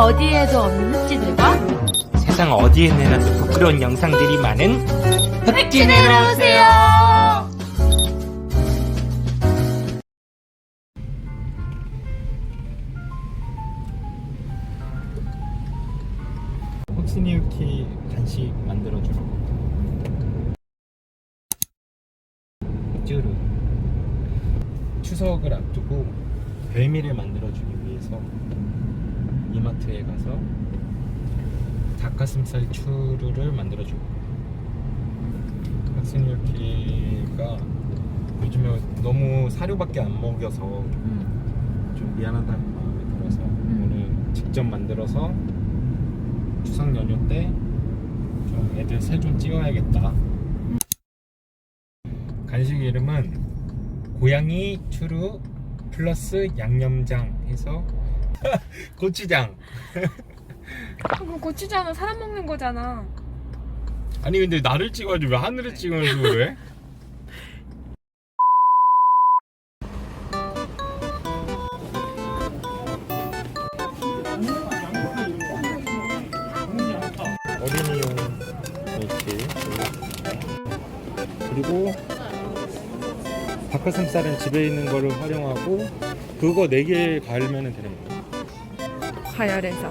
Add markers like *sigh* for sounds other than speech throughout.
어디에도 없는 흑지들과 세상 어디에 내놔도 부끄러운 영상들이 많은 흑지내로 오세요. 혹스니우키 간식 만들어주러 쭈루 추석을 앞두고 별미를 만들어주기 위해서 이마트에 가서 닭가슴살 추루를 만들어주고. 혹스니우키가 요즘에 너무 사료밖에 안 먹여서 좀 미안하다는 마음이 들어서 오늘 직접 만들어서 추석 연휴 때 좀 애들 살좀 찌워야겠다. 간식 이름은 고양이 추루 플러스 양념장 해서 *laughs* 고추장. 그럼 고추장은 사람 먹는 거잖아. 아니 근데 나를 찍어야지 왜 하늘을 찍어야지? 어린이용 이렇게 그리고 닭가슴살은 집에 있는 거를 활용하고 그거 4개 갈면 되는 거예요 가열해서.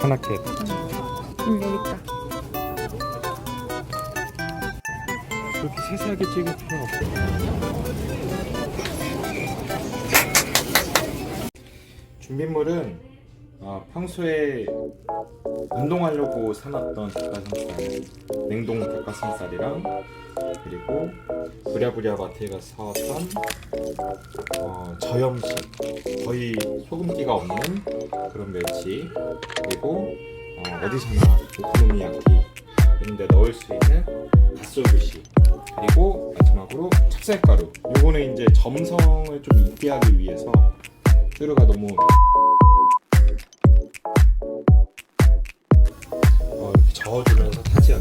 하나켓 응 여기 있다. 그렇게 세세하게 찍을 필요가 없어. 준비물은 어, 평소에 운동하려고 사놨던 닭가슴살, 냉동 닭가슴살이랑 그리고 부랴부랴 마트에 가서 사왔던 어, 저염식 거의 소금기가 없는 그런 멸치 그리고 어, 디서나 오코노미야키 이런 데 넣을 수 있는 갓소부시 그리고 마지막으로 찹쌀가루. 요거는 이제 점성을 좀 있게 하기 위해서 뚜루가 너무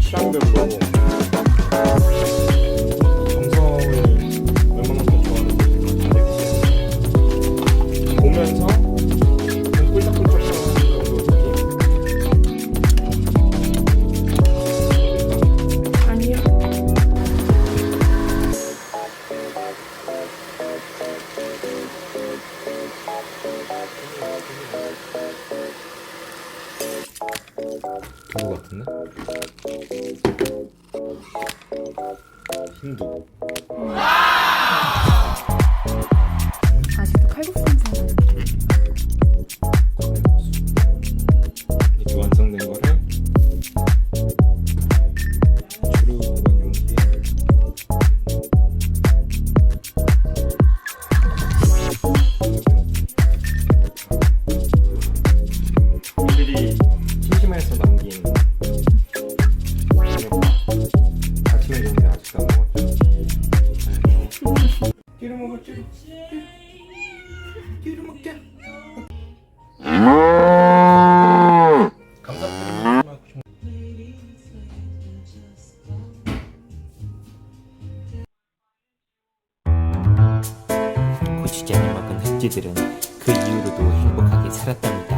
취향별로 정성을 웬만큼 좋아하는지 다르게 보면서 두부 같은데? 힌두 *laughs* 찌르 먹어 찌르 찌르 먹자. 고추장을 먹은 흑지들은 그 이후로도 행복하게 살았답니다.